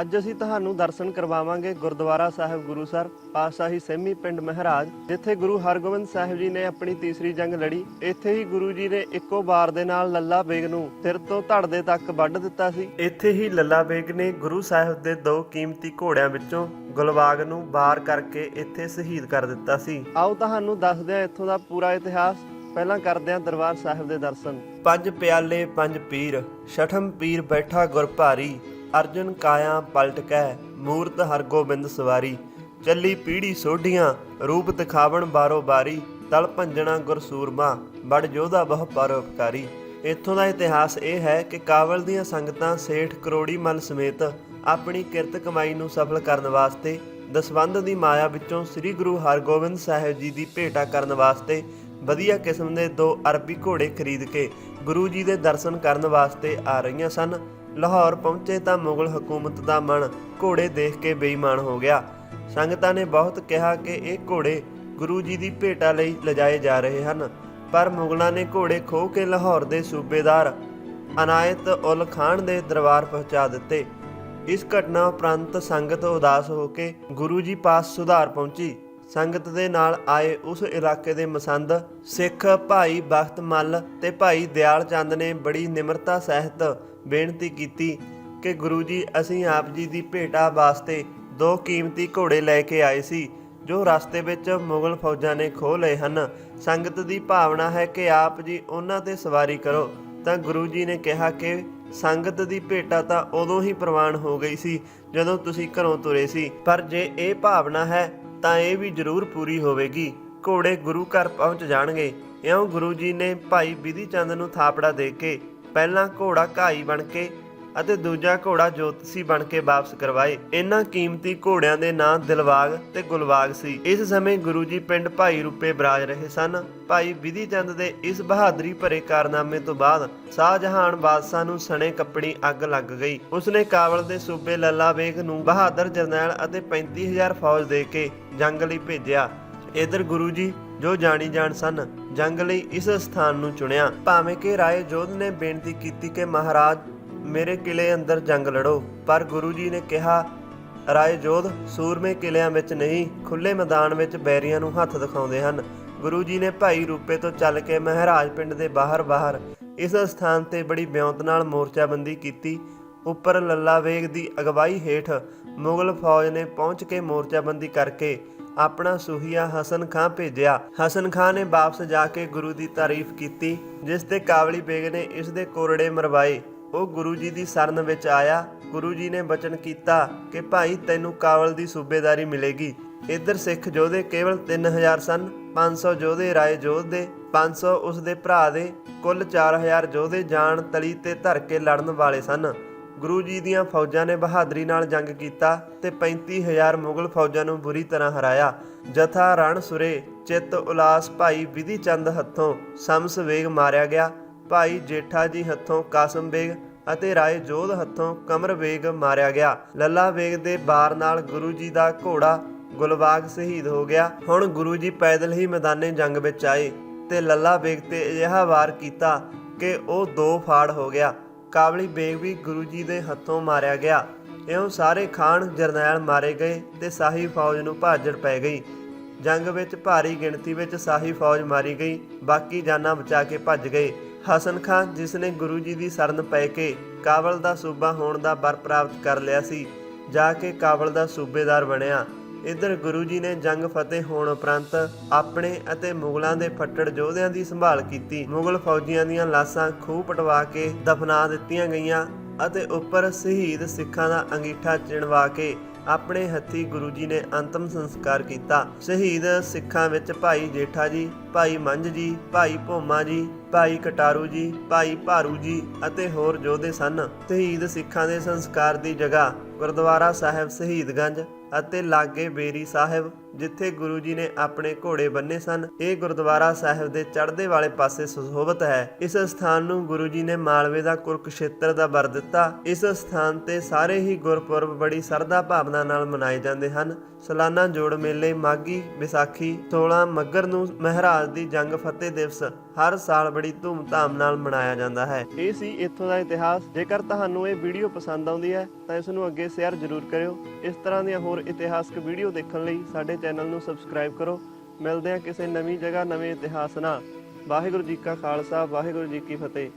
ਅੱਜ ਅਸੀਂ ਤੁਹਾਨੂੰ ਦਰਸ਼ਨ ਕਰਵਾਵਾਂਗੇ ਗੁਰਦੁਆਰਾ ਸਾਹਿਬ ਗੁਰੂਸਰ ਪਾਤਸ਼ਾਹੀ ਸਹਿਮੀ ਪਿੰਡ ਮਹਾਰਾਜ, ਜਿੱਥੇ ਗੁਰੂ ਹਰਗੋਬਿੰਦ ਸਾਹਿਬ ਜੀ ਨੇ ਆਪਣੀ ਤੀਸਰੀ ਜੰਗ ਲੜੀ। ਇੱਥੇ ਹੀ ਗੁਰੂ ਜੀ ਨੇ ਇੱਕੋ ਵਾਰ ਦੇ ਨਾਲ ਲੱਲਾ ਬੇਗ ਨੂੰ ਸਿਰ ਤੋਂ ਧੜ ਤੱਕ ਵੱਢ ਦਿੱਤਾ ਸੀ। ਇੱਥੇ ਹੀ ਲੱਲਾ ਬੇਗ ਨੇ ਗੁਰੂ ਸਾਹਿਬ ਦੇ ਦੋ ਕੀਮਤੀ ਘੋੜਿਆਂ ਵਿੱਚੋਂ ਗੁਲਬਾਗ ਨੂੰ ਬਾਰ ਕਰਕੇ ਇੱਥੇ ਸ਼ਹੀਦ ਕਰ ਦਿੱਤਾ ਸੀ। ਆਓ ਤੁਹਾਨੂੰ ਦੱਸਦੇ ਹਾਂ ਇੱਥੋਂ ਦਾ ਪੂਰਾ ਇਤਿਹਾਸ। ਪਹਿਲਾਂ ਕਰਦੇ ਹਾਂ ਦਰਬਾਰ ਸਾਹਿਬ ਦੇ ਦਰਸ਼ਨ। ਪੰਜ ਪਿਆਲੇ, ਪੰਜ ਪੀਰ, ਛਠਮ ਪੀਰ ਬੈਠਾ ਗੁਰ ਭਾਰੀ ਅਰਜਨ ਕਾਇਆ ਪਲਟ ਕੈ ਮੂਰਤ ਹਰਗੋਬਿੰਦ ਸਵਾਰੀ। ਚੱਲੀ ਪੀੜੀ ਸੋਢੀਆਂ, ਰੂਪ ਦਿਖਾਵਣ ਬਾਰੋ ਬਾਰੀ। ਤਲ ਭੰਜਣਾ ਗੁਰਸੂਰਮਾ ਬੜ ਯੋਧਾ ਬਹੁ ਪਰਉਪਕਾਰੀ। ਇੱਥੋਂ ਦਾ ਇਤਿਹਾਸ ਇਹ ਹੈ ਕਿ ਕਾਬਲ ਦੀਆਂ ਸੰਗਤਾਂ ਸੇਠ ਕਰੋੜੀ ਮਲ ਸਮੇਤ ਆਪਣੀ ਕਿਰਤ ਕਮਾਈ ਨੂੰ ਸਫਲ ਕਰਨ ਵਾਸਤੇ, ਦਸਵੰਧ ਦੀ ਮਾਇਆ ਵਿੱਚੋਂ ਸ੍ਰੀ ਗੁਰੂ ਹਰਗੋਬਿੰਦ ਸਾਹਿਬ ਜੀ ਦੀ ਭੇਟਾ ਕਰਨ ਵਾਸਤੇ ਵਧੀਆ ਕਿਸਮ ਦੇ ਦੋ ਅਰਬੀ ਘੋੜੇ ਖਰੀਦ ਕੇ ਗੁਰੂ ਜੀ ਦੇ ਦਰਸ਼ਨ ਕਰਨ ਵਾਸਤੇ ਆ ਰਹੀਆਂ ਸਨ। ਲਾਹੌਰ ਪਹੁੰਚੇ ਤਾਂ ਮੁਗਲ ਹਕੂਮਤ ਦਾ ਮਨ ਘੋੜੇ ਦੇਖ ਕੇ ਬੇਈਮਾਨ ਹੋ ਗਿਆ। ਸੰਗਤਾਂ ਨੇ ਬਹੁਤ ਕਿਹਾ ਕਿ ਇਹ ਘੋੜੇ ਗੁਰੂ ਜੀ ਦੀ ਭੇਟਾ ਲਈ ਲਿਜਾਏ ਜਾ ਰਹੇ ਹਨ, ਪਰ ਮੁਗਲਾਂ ਨੇ ਘੋੜੇ ਖੋਹ ਕੇ ਲਾਹੌਰ ਦੇ ਸੂਬੇਦਾਰ ਅਨਾਇਤ ਉਲ ਖਾਨ ਦੇ ਦਰਬਾਰ ਪਹੁੰਚਾ ਦਿੱਤੇ। ਇਸ ਘਟਨਾ ਉਪਰੰਤ ਸੰਗਤ ਉਦਾਸ ਹੋ ਕੇ ਗੁਰੂ ਜੀ ਪਾਸ ਸੁਧਾਰ ਪਹੁੰਚੀ। ਸੰਗਤ ਦੇ ਨਾਲ ਆਏ ਉਸ ਇਲਾਕੇ ਦੇ ਮਸੰਦ ਸਿੱਖ ਭਾਈ ਬਖਤ ਮੱਲ ਤੇ ਭਾਈ ਦਿਆਲ ਚੰਦ ਨੇ ਬੜੀ ਨਿਮਰਤਾ ਸਹਿਤ ਬੇਨਤੀ ਕੀਤੀ ਕਿ ਗੁਰੂ ਜੀ, ਅਸੀਂ ਆਪ ਜੀ ਦੀ ਭੇਟਾ ਵਾਸਤੇ ਦੋ ਕੀਮਤੀ ਘੋੜੇ ਲੈ ਕੇ ਆਏ ਸੀ, ਜੋ ਰਸਤੇ ਵਿੱਚ ਮੁਗਲ ਫੌਜਾਂ ਨੇ ਖੋਹ ਲਏ ਹਨ। ਸੰਗਤ ਦੀ ਭਾਵਨਾ ਹੈ ਕਿ ਆਪ ਜੀ ਉਹਨਾਂ ਤੇ ਸਵਾਰੀ ਕਰੋ। ਤਾਂ ਗੁਰੂ ਜੀ ਨੇ ਕਿਹਾ ਕਿ ਸੰਗਤ ਦੀ ਭੇਟਾ ਤਾਂ ਉਦੋਂ ਹੀ ਪ੍ਰਵਾਨ ਹੋ ਗਈ ਸੀ, ਜਦੋਂ ਤੁਸੀਂ ਘਰੋਂ ਤੁਰੇ ਸੀ। ਪਰ ਜੇ ਇਹ ਭਾਵਨਾ ਹੈ, ਤਾਂ ਇਹ ਵੀ ਜ਼ਰੂਰ ਪੂਰੀ ਹੋਵੇਗੀ। ਘੋੜੇ ਗੁਰੂ ਘਰ ਪਹੁੰਚ ਜਾਣਗੇ। ਇਉਂ ਗੁਰੂ ਜੀ ਨੇ ਭਾਈ ਬਿਧੀ ਚੰਦ ਨੂੰ ਥਾਪੜਾ ਦੇ ਕੇ ਪਹਿਲਾਂ ਘੋੜਾ ਘਾਈ ਬਣ ਕੇ ਅਤੇ ਦੂਜਾ ਘੋੜਾ ਜੋਤਸੀ ਬਣ ਕੇ ਵਾਪਸ ਕਰਵਾਏ। ਇਹਨਾਂ ਕੀਮਤੀ ਘੋੜਿਆਂ ਦੇ ਨਾਂ ਦਿਲਵਾਗ ਤੇ ਗੁਲਵਾਗ ਸੀ। ਇਸ ਸਮੇਂ ਗੁਰੂ ਜੀ ਪਿੰਡ ਭਾਈ ਰੂਪੇ ਬਰਾਜ ਰਹੇ ਸਨ। ਭਾਈ ਬਿਧੀ ਚੰਦ ਦੇ ਇਸ ਬਹਾਦਰੀ ਭਰੇ ਕਾਰਨਾਮੇ ਤੋਂ ਬਾਅਦ ਸ਼ਾਹਜਹਾਨ ਬਾਦਸ਼ਾਹ ਨੂੰ ਸਣੇ ਕੱਪੜੀ ਅੱਗ ਲੱਗ ਗਈ। ਉਸਨੇ ਕਾਬਲ ਦੇ ਸੂਬੇ ਲੱਲਾ ਬੇਗ ਨੂੰ ਬਹਾਦਰ ਜਰਨੈਲ ਅਤੇ 35000 ਫੌਜ ਦੇ ਕੇ ਜੰਗ ਲਈ ਭੇਜਿਆ। ਇਧਰ ਗੁਰੂ ਜੀ ਜੋ ਜਾਣੀ ਜਾਣ ਸਨ ਜੰਗ ਲਈ ਇਸ ਸਥਾਨ ਨੂੰ ਚੁਣਿਆ। ਭਾਵੇਂ ਕਿ ਰਾਏ ਜੋਧ ਨੇ ਬੇਨਤੀ ਕੀਤੀ ਕਿ ਮਹਾਰਾਜ, ਮੇਰੇ ਕਿਲੇ ਅੰਦਰ ਜੰਗ ਲੜੋ, ਪਰ ਗੁਰੂ ਜੀ ਨੇ ਕਿਹਾ ਰਾਏ ਜੋਧ ਸੂਰਮੇ ਕਿਲਿਆਂ ਵਿੱਚ ਨਹੀਂ ਖੁੱਲੇ ਮੈਦਾਨ ਵਿੱਚ ਬੈਰੀਆਂ ਨੂੰ ਹੱਥ ਦਿਖਾਉਂਦੇ ਹਨ। ਗੁਰੂ ਜੀ ਨੇ ਭਾਈ ਰੂਪੇ ਤੋਂ ਚੱਲ ਕੇ ਮਹਾਰਾਜ ਪਿੰਡ ਦੇ ਬਾਹਰ-ਬਾਹਰ ਇਸ ਸਥਾਨ ਤੇ ਬੜੀ ਬਿਉਂਤ ਨਾਲ ਮੋਰਚਾਬੰਦੀ ਕੀਤੀ। ਉੱਪਰ ਲੱਲਾ ਵੇਗ ਦੀ ਅਗਵਾਈ ਹੇਠ ਮੁਗਲ ਫੌਜ ਨੇ ਪਹੁੰਚ ਕੇ ਮੋਰਚਾਬੰਦੀ ਕਰਕੇ ਆਪਣਾ ਸੂਹੀਆ ਹਸਨ ਖਾਂ ਭੇਜਿਆ। ਹਸਨ ਖਾਂ ਨੇ ਵਾਪਸ ਜਾ ਕੇ ਗੁਰੂ ਦੀ ਤਾਰੀਫ ਕੀਤੀ, ਜਿਸ ਤੇ ਕਾਬਲੀ ਬੇਗ ਨੇ ਇਸ ਦੇ ਕੋਰੜੇ ਮਰਵਾਏ। ਉਹ ਗੁਰੂ ਜੀ ਦੀ ਸ਼ਰਨ ਵਿੱਚ ਆਇਆ। ਗੁਰੂ ਜੀ ਨੇ ਬਚਨ ਕੀਤਾ ਕਿ, ਭਾਈ, ਤੈਨੂੰ ਕਾਬਲ ਦੀ ਸੂਬੇਦਾਰੀ ਮਿਲੇਗੀ। ਇੱਧਰ ਸਿੱਖ ਯੋਧੇ ਕੇਵਲ 3000 ਸਨ 500 ਯੋਧੇ ਰਾਏ ਜੋਧ ਦੇ 500 ਉਸ ਦੇ ਭਰਾ ਦੇ, ਕੁੱਲ 4000 ਯੋਧੇ ਜਾਨ ਤਲੀ ਤੇ ਧਰ ਕੇ ਲੜਨ ਵਾਲੇ ਸਨ। ਗੁਰੂ ਜੀ ਦੀਆਂ ਫੌਜਾਂ ਨੇ ਬਹਾਦਰੀ ਨਾਲ ਜੰਗ ਕੀਤਾ ਤੇ 35000 ਮੁਗਲ ਫੌਜਾਂ ਨੂੰ ਬੁਰੀ ਤਰ੍ਹਾਂ ਹਰਾਇਆ। ਜਥਾ ਰਣ ਸੁਰੇ, ਚਿੱਤ ਉਲਾਸ ਭਾਈ ਵਿਧੀ ਚੰਦ ਹੱਥੋਂ ਸਮਸ ਵੇਗ ਮਾਰਿਆ ਗਿਆ। ਭਾਈ ਜੇਠਾ ਜੀ ਹੱਥੋਂ ਕਾਸਮ ਬੇਗ ਅਤੇ ਰਾਏ ਜੋਧ ਹੱਥੋਂ ਕਮਰ ਬੇਗ ਮਾਰਿਆ ਗਿਆ। ਲੱਲਾ ਬੇਗ ਦੇ ਬਾਰ ਨਾਲ ਗੁਰੂ ਜੀ ਦਾ ਘੋੜਾ ਗੁਲਬਾਗ ਸ਼ਹੀਦ ਹੋ ਗਿਆ। ਹੁਣ ਗੁਰੂ ਜੀ ਪੈਦਲ ਹੀ ਮੈਦਾਨੇ ਜੰਗ ਵਿੱਚ ਆਏ ਤੇ ਲੱਲਾ ਬੇਗ ਤੇ ਅਜਿਹਾ ਵਾਰ ਕੀਤਾ ਕਿ ਉਹ ਦੋ ਫਾੜ ਹੋ ਗਿਆ। ਕਾਬਲੀ ਬੇਗ ਵੀ ਗੁਰੂ ਜੀ ਦੇ ਹੱਥੋਂ ਮਾਰਿਆ ਗਿਆ। ਇਉਂ ਸਾਰੇ ਖਾਨ ਜਰਨੈਲ ਮਾਰੇ ਗਏ ਤੇ ਸਾਹੀ ਫੌਜ ਨੂੰ ਭਾਜੜ ਪੈ ਗਈ। ਜੰਗ ਵਿੱਚ ਭਾਰੀ ਗਿਣਤੀ ਵਿੱਚ ਸਾਹੀ ਫੌਜ ਮਾਰੀ ਗਈ, ਬਾਕੀ ਜਾਨਾਂ ਬਚਾ ਕੇ ਭੱਜ ਗਏ। ਹਸਨ ਖਾਨ, ਜਿਸ ਨੇ ਗੁਰੂ ਜੀ ਦੀ ਸ਼ਰਨ ਪੈ ਕੇ ਕਾਬਲ ਦਾ ਸੂਬਾ ਹੋਣ ਦਾ ਵਰ ਪ੍ਰਾਪਤ ਕਰ ਲਿਆ ਸੀ, ਜਾ ਕੇ ਕਾਬਲ ਦਾ ਸੂਬੇਦਾਰ ਬਣਿਆ। ਇੱਧਰ ਗੁਰੂ ਜੀ ਨੇ ਜੰਗ ਫਤਿਹ ਹੋਣ ਉਪਰੰਤ ਆਪਣੇ ਅਤੇ ਮੁਗਲਾਂ ਦੇ ਫੱਟੜ ਯੋਧਿਆਂ ਦੀ ਸੰਭਾਲ ਕੀਤੀ। ਮੁਗਲ ਫੌਜੀਆਂ ਦੀਆਂ ਲਾਸ਼ਾਂ ਖੂਹ ਪਟਵਾ ਕੇ ਦਫਨਾ ਦਿੱਤੀਆਂ ਗਈਆਂ ਅਤੇ ਉੱਪਰ ਸ਼ਹੀਦ ਸਿੱਖਾਂ ਦਾ ਅੰਗੀਠਾ ਚਿਣਵਾ ਕੇ ਆਪਣੇ ਹੱਥੀ ਗੁਰੂ ਜੀ ਨੇ ਅੰਤਮ ਸੰਸਕਾਰ ਕੀਤਾ। ਸ਼ਹੀਦ ਸਿੱਖਾਂ ਵਿੱਚ ਭਾਈ ਜੇਠਾ ਜੀ, ਭਾਈ ਮੰਝ ਜੀ, ਭਾਈ ਭੋਮਾ ਜੀ, ਭਾਈ ਕਟਾਰੂ ਜੀ, ਭਾਈ ਭਾਰੂ ਜੀ ਅਤੇ ਹੋਰ ਯੋਧੇ ਸਨ। ਸ਼ਹੀਦ ਸਿੱਖਾਂ ਦੇ ਸੰਸਕਾਰ ਦੀ ਜਗ੍ਹਾ ਗੁਰਦੁਆਰਾ ਸਾਹਿਬ ਸ਼ਹੀਦਗੰਜ ਅਤੇ ਲਾਗੇ ਬੇਰੀ ਸਾਹਿਬ, ਜਿੱਥੇ ਗੁਰੂ ਜੀ ਨੇ ਆਪਣੇ ਘੋੜੇ ਬੰਨੇ ਸਨ, ਇਹ ਗੁਰਦੁਆਰਾ ਸਾਹਿਬ ਦੇ ਚੜ੍ਹਦੇ ਵਾਲੇ ਪਾਸੇ ਸੁਸ਼ੋਭਿਤ ਹੈ। ਇਸ ਸਥਾਨ ਨੂੰ ਗੁਰੂ ਜੀ ਨੇ ਮਾਲਵੇ ਦਾ ਕੁਰਕਸ਼ੇਤਰ ਦਾ ਵਰ ਦਿੱਤਾ। ਇਸ ਸਥਾਨ ਤੇ ਸਾਰੇ ਹੀ ਗੁਰਪੁਰਬ ਬੜੀ ਸਰਦਾ ਭਾਵਨਾ ਨਾਲ ਮਨਾਏ ਜਾਂਦੇ ਹਨ। ਸਾਲਾਨਾ ਜੋੜ ਮੇਲੇ ਮਾਗੀ ਵਿਸਾਖੀ 16 ਮੱਗਰ ਨੂੰ ਮਹਾਰਾਜ ਦੀ ਜੰਗ ਫਤਿਹ ਦਿਵਸ ਹਰ ਸਾਲ ਬੜੀ ਧੂਮ-ਧਾਮ ਨਾਲ ਮਨਾਇਆ ਜਾਂਦਾ ਹੈ। ਇਹ ਸੀ ਇੱਥੋਂ ਦਾ ਇਤਿਹਾਸ। ਜੇਕਰ ਤੁਹਾਨੂੰ ਇਹ ਵੀਡੀਓ ਪਸੰਦ ਆਉਂਦੀ ਹੈ, ਤਾਂ ਇਸ ਨੂੰ ਅੱਗੇ ਸ਼ੇਅਰ ਜ਼ਰੂਰ ਕਰਿਓ। ਇਸ ਤਰ੍ਹਾਂ ਦੀਆਂ ਹੋਰ ਇਤਿਹਾਸਕ ਵੀਡੀਓ ਦੇਖਣ ਲਈ ਸਾਡੇ ਚੈਨਲ ਨੂੰ ਸਬਸਕ੍ਰਾਈਬ ਕਰੋ। ਮਿਲਦੇ ਹਾਂ ਕਿਸੇ ਨਵੀਂ ਜਗ੍ਹਾ, ਨਵੇਂ ਇਤਿਹਾਸ ਨਾਲ। ਵਾਹਿਗੁਰੂ ਜੀ ਕਾ ਖਾਲਸਾ, ਵਾਹਿਗੁਰੂ ਜੀ ਕੀ ਫਤਿਹ।